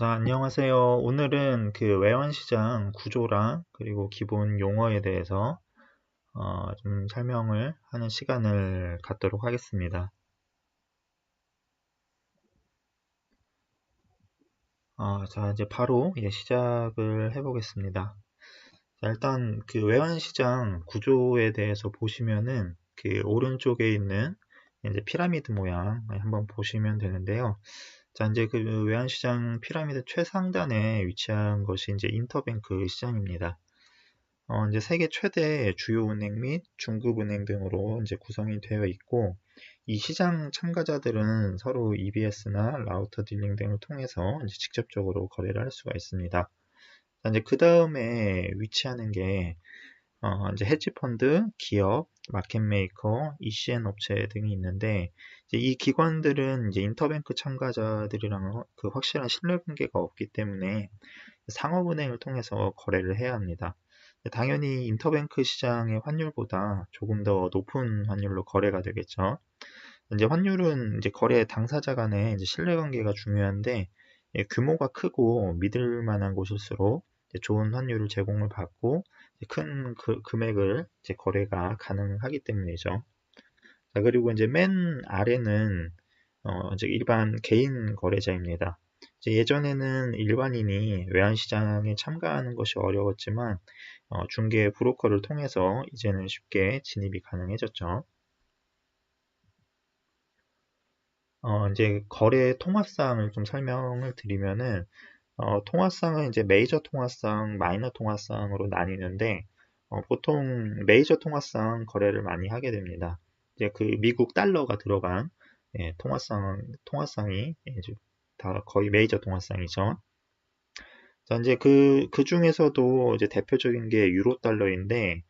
자, 안녕하세요. 오늘은 그 외환시장 구조랑 그리고 기본 용어에 대해서 어, 좀 설명을 하는 시간을 갖도록 하겠습니다. 어, 자, 이제 바로 예, 시작을 해보겠습니다. 자, 일단 그 외환시장 구조에 대해서 보시면은 그 오른쪽에 있는 이제 피라미드 모양 한번 보시면 되는데요. 자, 이제 그 외환시장 피라미드 최상단에 위치한 것이 이제 인터뱅크 시장입니다. 어, 이제 세계 최대 주요 은행 및 중급 은행 등으로 이제 구성이 되어 있고, 이 시장 참가자들은 서로 EBS나 라우터 딜링 등을 통해서 이제 직접적으로 거래를 할 수가 있습니다. 자, 이제 그 다음에 위치하는 게 어, 이제 헤지펀드, 기업, 마켓메이커, ECN 업체 등이 있는데 이 기관들은 이제 인터뱅크 참가자들이랑 그 확실한 신뢰관계가 없기 때문에 상업은행을 통해서 거래를 해야 합니다. 당연히 인터뱅크 시장의 환율보다 조금 더 높은 환율로 거래가 되겠죠. 이제 환율은 이제 거래 당사자 간의 신뢰관계가 중요한데 예, 규모가 크고 믿을 만한 곳일수록 좋은 환율을 제공을 받고 큰 그, 금액을 이제 거래가 가능하기 때문이죠. 자, 그리고 이제 맨 아래는 어, 이제 일반 개인 거래자입니다. 예전에는 일반인이 외환시장에 참가하는 것이 어려웠지만 어, 중개 브로커를 통해서 이제는 쉽게 진입이 가능해졌죠. 어, 이제 거래 통합상을 좀 설명을 드리면은 어, 통화상은 이제 메이저 통화상, 마이너 통화상으로 나뉘는데 어, 보통 메이저 통화상 거래를 많이 하게 됩니다. 이제 그 미국 달러가 들어간 예, 통화상 통화상이 이제 다 거의 메이저 통화상이죠. 자, 이제 그, 그 중에서도 이제 대표적인 게 유로 달러인데,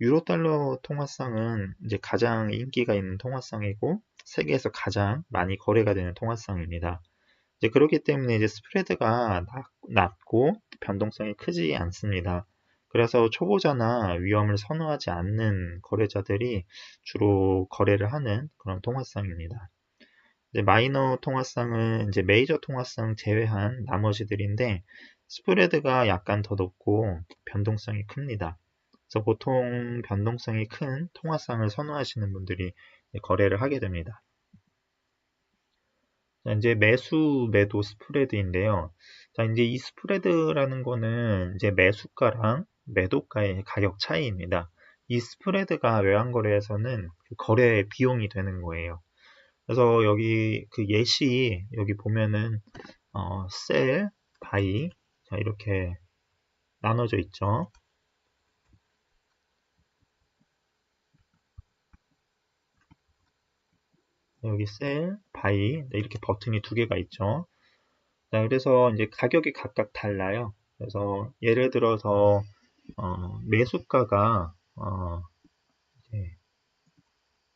유로 달러 통화상은 이제 가장 인기가 있는 통화상이고, 세계에서 가장 많이 거래가 되는 통화상입니다. 이제 그렇기 때문에 이제 스프레드가 낮고 변동성이 크지 않습니다. 그래서 초보자나 위험을 선호하지 않는 거래자들이 주로 거래를 하는 그런 통화상입니다. 마이너 통화상은 이제 메이저 통화상 제외한 나머지들인데 스프레드가 약간 더 높고 변동성이 큽니다. 그래서 보통 변동성이 큰 통화상을 선호하시는 분들이 거래를 하게 됩니다. 자, 이제 매수, 매도 스프레드인데요. 자, 이제 이 스프레드라는 거는 이제 매수가랑 매도가의 가격 차이입니다. 이 스프레드가 외환거래에서는 그 거래 비용이 되는 거예요. 그래서 여기 그 예시 여기 보면은 어, 셀, 바이 자 이렇게 나눠져 있죠. 여기 셀, 바이 네, 이렇게 버튼이 두 개가 있죠. 자, 그래서 이제 가격이 각각 달라요. 그래서 예를 들어서 어, 매수가가 어,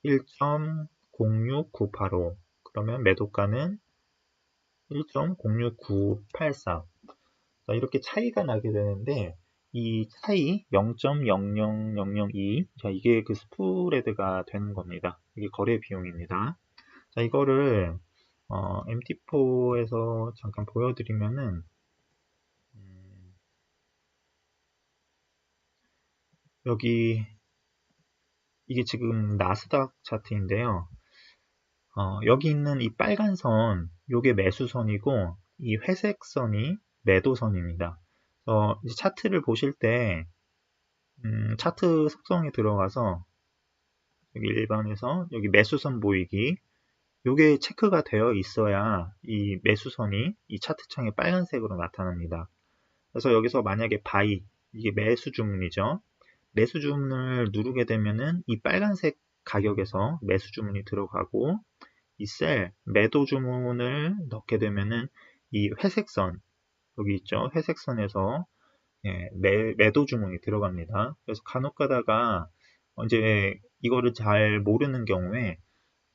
1.06985 그러면 매도가는 1.06984 자, 이렇게 차이가 나게 되는데 이 차이 0.00002 자, 이게 그 스프레드가 되는 겁니다. 이게 거래 비용입니다. 자, 이거를 어, MT4에서 잠깐 보여드리면은 음, 여기 이게 지금 나스닥 차트인데요. 어, 여기 있는 이 빨간 선, 요게 매수선이고 이 회색 선이 매도선입니다. 어, 차트를 보실 때 음, 차트 속성에 들어가서 여기 일반에서 여기 매수선 보이기 이게 체크가 되어 있어야 이 매수선이 이 차트 창에 빨간색으로 나타납니다. 그래서 여기서 만약에 바이, 이게 매수 주문이죠. 매수 주문을 누르게 되면은 이 빨간색 가격에서 매수 주문이 들어가고 이 셀, 매도 주문을 넣게 되면은 이 회색선, 여기 있죠. 회색선에서 예, 매, 매도 주문이 들어갑니다. 그래서 간혹 가다가 이제 이거를 잘 모르는 경우에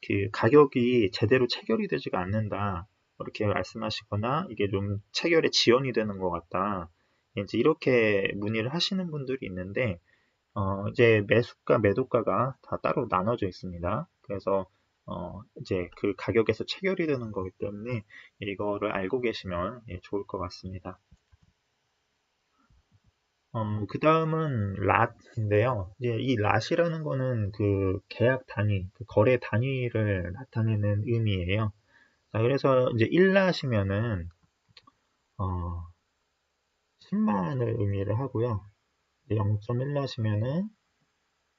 그 가격이 제대로 체결이 되지가 않는다. 이렇게 말씀하시거나 이게 좀 체결에 지연이 되는 것 같다. 이제 이렇게 문의를 하시는 분들이 있는데 어 이제 매수가 매도가가 다 따로 나눠져 있습니다. 그래서 어, 이제 그 가격에서 체결이 되는 거기 때문에 이거를 알고 계시면 예, 좋을 것 같습니다. 음, 그 다음은 랏인데요. 이제 이 랏이라는 거는 그 계약 단위, 그 거래 단위를 나타내는 의미예요. 자, 그래서 이제 1랏이면은 어, 10만을 의미를 하고요. 0.1랏이면은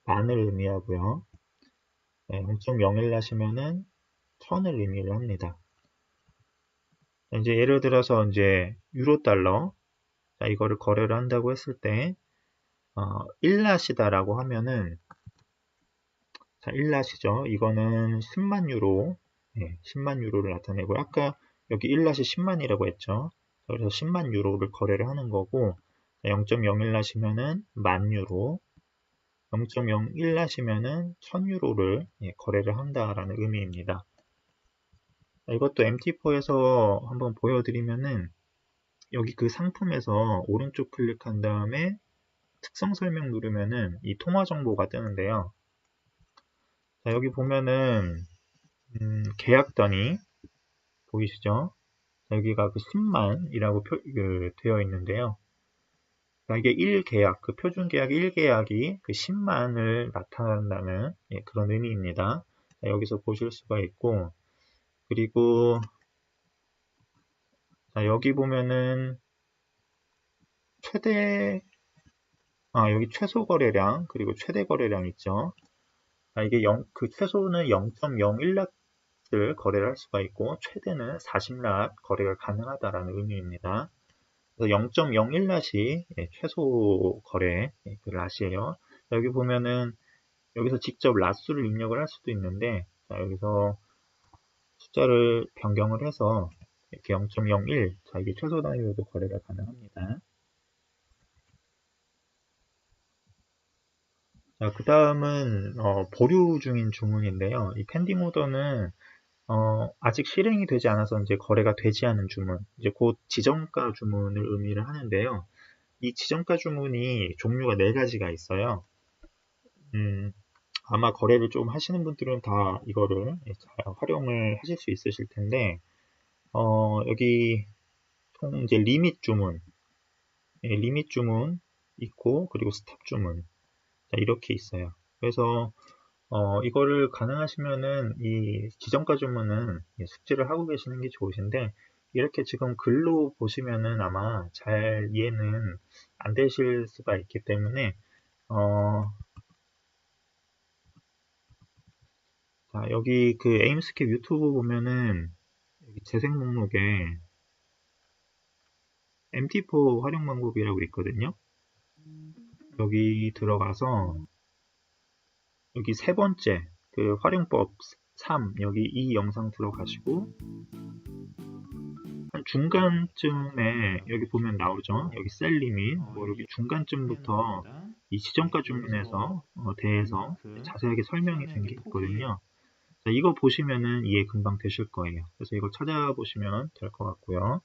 만을 의미하고요. 네, 0.01랏이면은 천을 의미를 합니다. 이제 예를 들어서 이제 유로 달러 자, 이거를 거래를 한다고 했을 때 어, 1랏이다라고 하면은 자, 1랏이죠. 이거는 10만 유로 네, 10만 유로를 나타내고 아까 여기 1랏이 10만이라고 했죠. 그래서 10만 유로를 거래를 하는 거고 0.01랏이면은 만 유로 0.01랏이면은 1000유로를 예, 거래를 한다라는 의미입니다. 이것도 MT4에서 한번 보여드리면은 여기 그 상품에서 오른쪽 클릭한 다음에 특성 설명 누르면은 이 통화 정보가 뜨는데요. 자, 여기 보면은 음, 계약 단위 보이시죠? 여기가 그 10만이라고 표, 그, 되어 있는데요. 자, 이게 1계약, 그 표준 계약 1계약이 그 10만을 나타낸다는 예, 그런 의미입니다. 자, 여기서 보실 수가 있고, 그리고 자, 여기 보면은 최대 아 여기 최소 거래량 그리고 최대 거래량 있죠. 아, 이게 0, 그 최소는 0.01랏을 거래를 할 수가 있고 최대는 40랏 거래가 가능하다라는 의미입니다. 그래서 0.01랏이 예, 최소 거래 예, 그 랏이에요. 여기 보면은 여기서 직접 랏수를 입력을 할 수도 있는데 자, 여기서 숫자를 변경을 해서 이렇게 0.01, 자 이게 최소 단위로도 거래가 가능합니다. 자, 그 다음은 어, 보류 중인 주문인데요. 이 펜딩 오더는 어, 아직 실행이 되지 않아서 이제 거래가 되지 않은 주문, 이제 곧 지정가 주문을 의미를 하는데요. 이 지정가 주문이 종류가 네 가지가 있어요. 음, 아마 거래를 좀 하시는 분들은 다 이거를 잘 활용을 하실 수 있으실 텐데, 어, 여기 총 이제 리밋 주문, 예, 리밋 주문 있고 그리고 스탑 주문 자, 이렇게 있어요. 그래서 어, 이거를 가능하시면은 이 지정가 주문은 예, 숙지를 하고 계시는 게 좋으신데 이렇게 지금 글로 보시면은 아마 잘 이해는 안 되실 수가 있기 때문에 어, 자, 여기 그 에임스캡 유튜브 보면은 재생 목록에 MT4 활용 방법이라고 있거든요. 여기 들어가서 여기 세 번째 그 활용법 3 여기 이 영상 들어가시고 한 중간쯤에 여기 보면 나오죠. 여기 셀 리밋 뭐 여기 중간쯤부터 이 지정가 주문에서 어, 대해서 자세하게 설명이 된 게 있거든요. 자, 이거 보시면은 이해 금방 되실 거예요. 그래서 이걸 찾아보시면 될 것 같고요.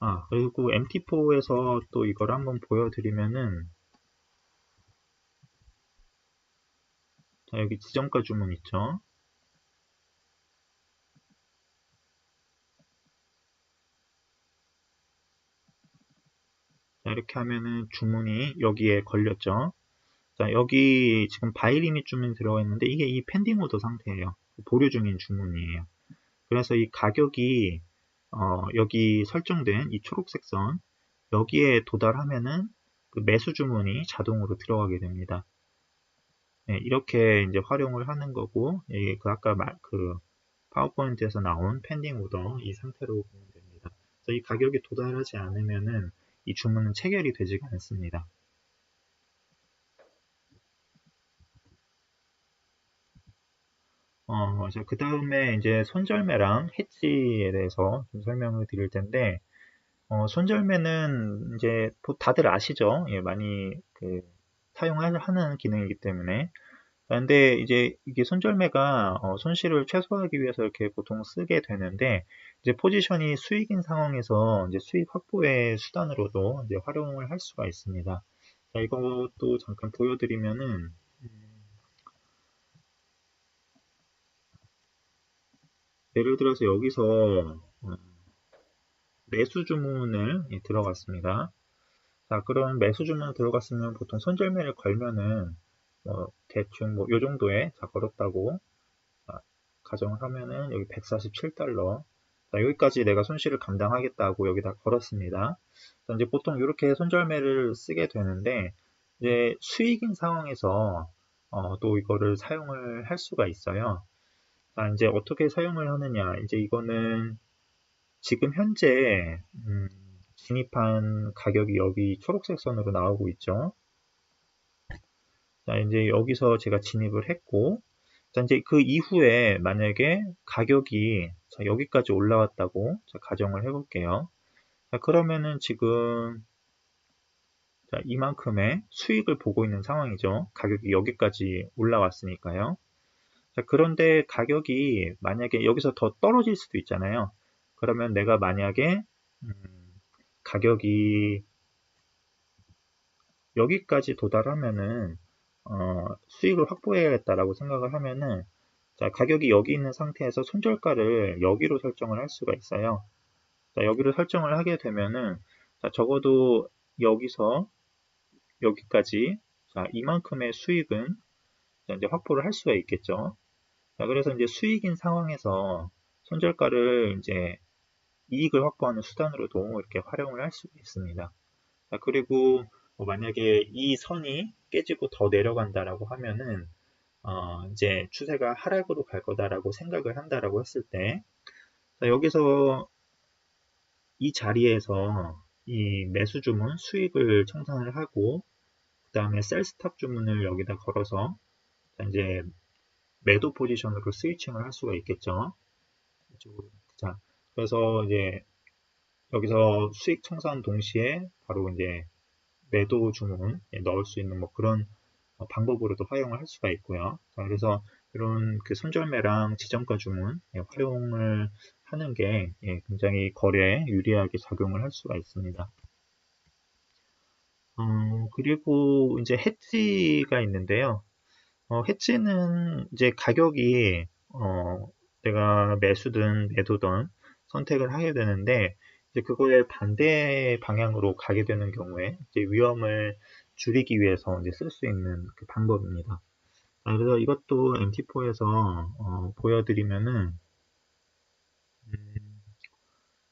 아, 그리고 MT4에서 또 이걸 한번 보여드리면은 자, 여기 지정가 주문 있죠. 자, 이렇게 하면은 주문이 여기에 걸렸죠. 자, 여기 지금 바이 리밋 주문이 들어가 있는데 이게 이 오더 상태예요. 보류 중인 주문이에요. 그래서 이 가격이 어, 여기 설정된 이 초록색 선 여기에 도달하면은 그 매수 주문이 자동으로 들어가게 됩니다. 네, 이렇게 이제 활용을 하는 거고 이게 그 아까 말, 그 파워포인트에서 나온 펜딩 오더 이 상태로 보면 됩니다. 그래서 이 가격이 도달하지 않으면은 이 주문은 체결이 되지가 않습니다. 어, 자, 그 다음에 이제 손절매랑 해지에 대해서 좀 설명을 드릴 텐데, 어, 손절매는 이제 다들 아시죠? 예, 많이 그 사용하는 기능이기 때문에. 근데 이제 이게 손절매가 어, 손실을 최소화하기 위해서 이렇게 보통 쓰게 되는데, 이제 포지션이 수익인 상황에서 이제 수익 확보의 수단으로도 이제 활용을 할 수가 있습니다. 자, 이것도 잠깐 보여드리면은, 예를 들어서 여기서 어, 매수 주문을 예, 들어갔습니다. 자, 그럼 매수 주문 들어갔으면 보통 손절매를 걸면은 뭐 대충 뭐 요 정도에 자 걸었다고 자, 가정을 하면은 여기 147달러 자, 여기까지 내가 손실을 감당하겠다고 여기다 걸었습니다. 자, 이제 보통 이렇게 손절매를 쓰게 되는데 이제 수익인 상황에서 어, 또 이거를 사용을 할 수가 있어요. 자, 이제 어떻게 사용을 하느냐 이제 이거는 지금 현재 음, 진입한 가격이 여기 초록색 선으로 나오고 있죠. 자, 이제 여기서 제가 진입을 했고, 자, 이제 그 이후에 만약에 가격이 자, 여기까지 올라왔다고 자, 가정을 해볼게요. 자, 그러면은 지금 자, 이만큼의 수익을 보고 있는 상황이죠. 가격이 여기까지 올라왔으니까요. 자, 그런데 가격이 만약에 여기서 더 떨어질 수도 있잖아요. 그러면 내가 만약에 음, 가격이 여기까지 도달하면은 어, 수익을 확보해야겠다라고 생각을 하면은 자, 가격이 여기 있는 상태에서 손절가를 여기로 설정을 할 수가 있어요. 자, 여기로 설정을 하게 되면은 자, 적어도 여기서 여기까지 자, 이만큼의 수익은 이제 확보를 할 수가 있겠죠. 자, 그래서 이제 수익인 상황에서 손절가를 이제 이익을 확보하는 수단으로도 이렇게 활용을 할 수가 있습니다. 자, 그리고 뭐 만약에 이 선이 깨지고 더 내려간다라고 하면은 어, 이제 추세가 하락으로 갈 거다라고 생각을 한다라고 했을 때 자, 여기서 이 자리에서 이 매수 주문 수익을 청산을 하고 그 다음에 셀 스탑 주문을 여기다 걸어서 이제 매도 포지션으로 스위칭을 할 수가 있겠죠. 자, 그래서 이제 여기서 수익 청산 동시에 바로 이제 매도 주문 넣을 수 있는 뭐 그런 어, 방법으로도 활용을 할 수가 있고요. 자, 그래서 이런 그 손절매랑 지정가 주문 예, 활용을 하는 게 예, 굉장히 거래에 유리하게 작용을 할 수가 있습니다. 어, 그리고 이제 해지가 있는데요. 어, 해지는 이제 가격이 어, 내가 매수든 매도든 선택을 하게 되는데 이제 그거에 반대 방향으로 가게 되는 경우에 이제 위험을 줄이기 위해서 이제 쓸 수 있는 그 방법입니다. 자, 그래서 이것도 MT4에서 어, 보여드리면은 음,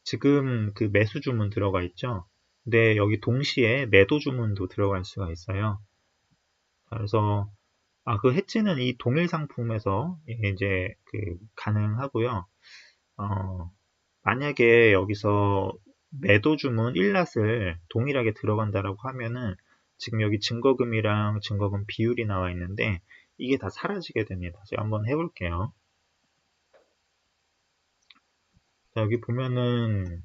지금 그 매수 주문 들어가 있죠. 근데 여기 동시에 매도 주문도 들어갈 수가 있어요. 자, 그래서 아, 그 해치는 이 동일 상품에서 이제 그 가능하고요. 어, 만약에 여기서 매도 주문 1낫을 동일하게 들어간다라고 하면은 지금 여기 증거금이랑 증거금 비율이 나와 있는데 이게 다 사라지게 됩니다. 제가 한번 해볼게요. 자, 여기 보면은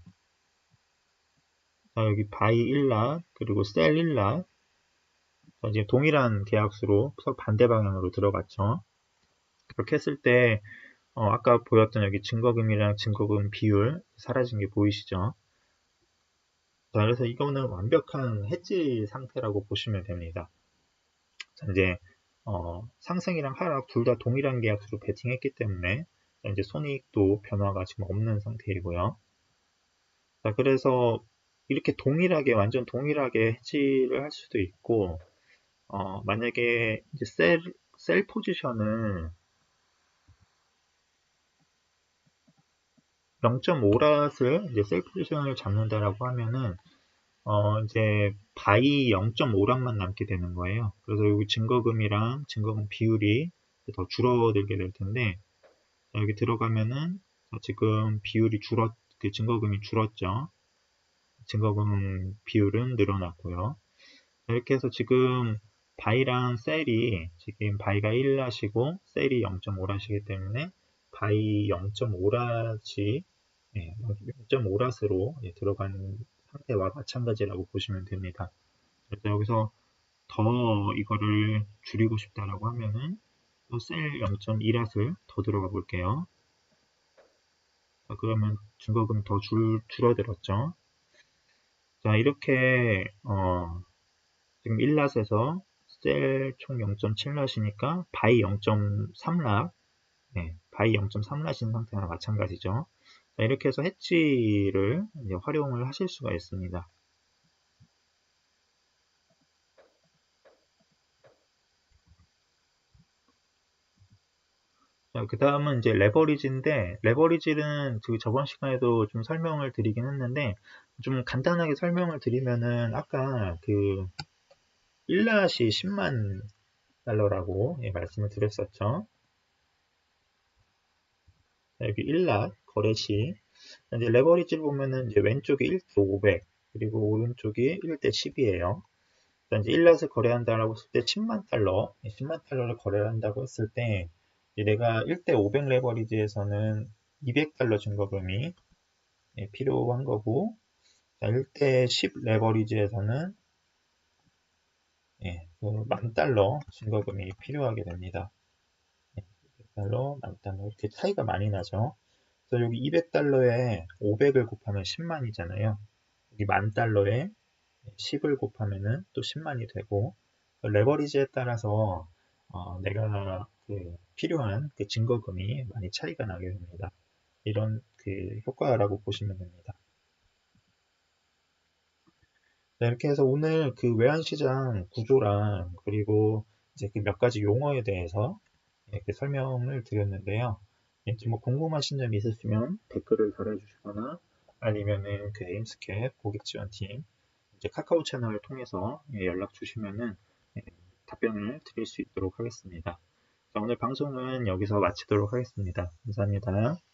자, 여기 바이 1낫 그리고 셀 1낫 이제 동일한 계약수로 서로 반대 방향으로 들어갔죠. 그렇게 했을 때 어, 아까 보였던 여기 증거금이랑 증거금 비율 사라진 게 보이시죠? 자, 그래서 이거는 완벽한 해지 상태라고 보시면 됩니다. 자, 이제 어, 상승이랑 하락 둘 다 동일한 계약수로 베팅했기 때문에 이제 손익도 변화가 지금 없는 상태이고요. 자, 그래서 이렇게 동일하게 완전 동일하게 해지를 할 수도 있고 어, 만약에 이제 셀, 셀 포지션을 0.5랏을 이제 셀 포지션을 잡는다라고 하면은 어 이제 바이 0.5랏만 남게 되는 거예요. 그래서 여기 증거금이랑 증거금 비율이 더 줄어들게 될 텐데 여기 들어가면은 지금 비율이 줄었 그 증거금이 줄었죠. 증거금 비율은 늘어났고요. 이렇게 해서 지금 바이랑 셀이 지금 바이가 1랏이고 셀이 0.5랏이기 때문에 바이 0.5랏이 예, 0.5랏으로 예, 들어간 상태와 마찬가지라고 보시면 됩니다. 그래서 여기서 더 이거를 줄이고 싶다라고 하면은 셀 0.2랏을 더 들어가 볼게요. 자, 그러면 증거금 더 줄, 줄어들었죠. 자, 이렇게 어, 지금 1랏에서 셀 총 0.7랏이니까 바이 0.3랏 예, 바이 0.3을 하시는 상태나 마찬가지죠. 자, 이렇게 해서 해지를 활용을 하실 수가 있습니다. 그 다음은 이제 레버리지인데 레버리지는 그 저번 시간에도 좀 설명을 드리긴 했는데 좀 간단하게 설명을 드리면은 아까 그 1낫이 10만 달러라고 예, 말씀을 드렸었죠. 여기 1낫 거래시 이제 레버리지를 보면은 이제 왼쪽이 1대 500 그리고 오른쪽이 1대 10이에요. 이제 1낫을 거래한다라고 했을 때 10만 달러, 10만 달러를 거래한다고 했을 때 내가 1대 500 레버리지에서는 200달러 증거금이 예, 필요한 거고 1대 10 레버리지에서는 예, 그 만 달러 증거금이 필요하게 됩니다. 200달러, 예, 만달러 이렇게 차이가 많이 나죠. 그래서 여기 200달러에 500을 곱하면 10만이잖아요. 여기 만 달러에 10을 곱하면은 또 10만이 되고 레버리지에 따라서 어, 내가 그 필요한 그 증거금이 많이 차이가 나게 됩니다. 이런 그 효과라고 보시면 됩니다. 자, 이렇게 해서 오늘 그 외환시장 구조랑 그리고 이제 그 몇 가지 용어에 대해서 이렇게 설명을 드렸는데요. 뭐 궁금하신 점이 있으시면 댓글을 달아주시거나 아니면은 그 에임스캡 고객지원팀 이제 카카오 채널을 통해서 예, 연락 주시면은 예, 답변을 드릴 수 있도록 하겠습니다. 자, 오늘 방송은 여기서 마치도록 하겠습니다. 감사합니다.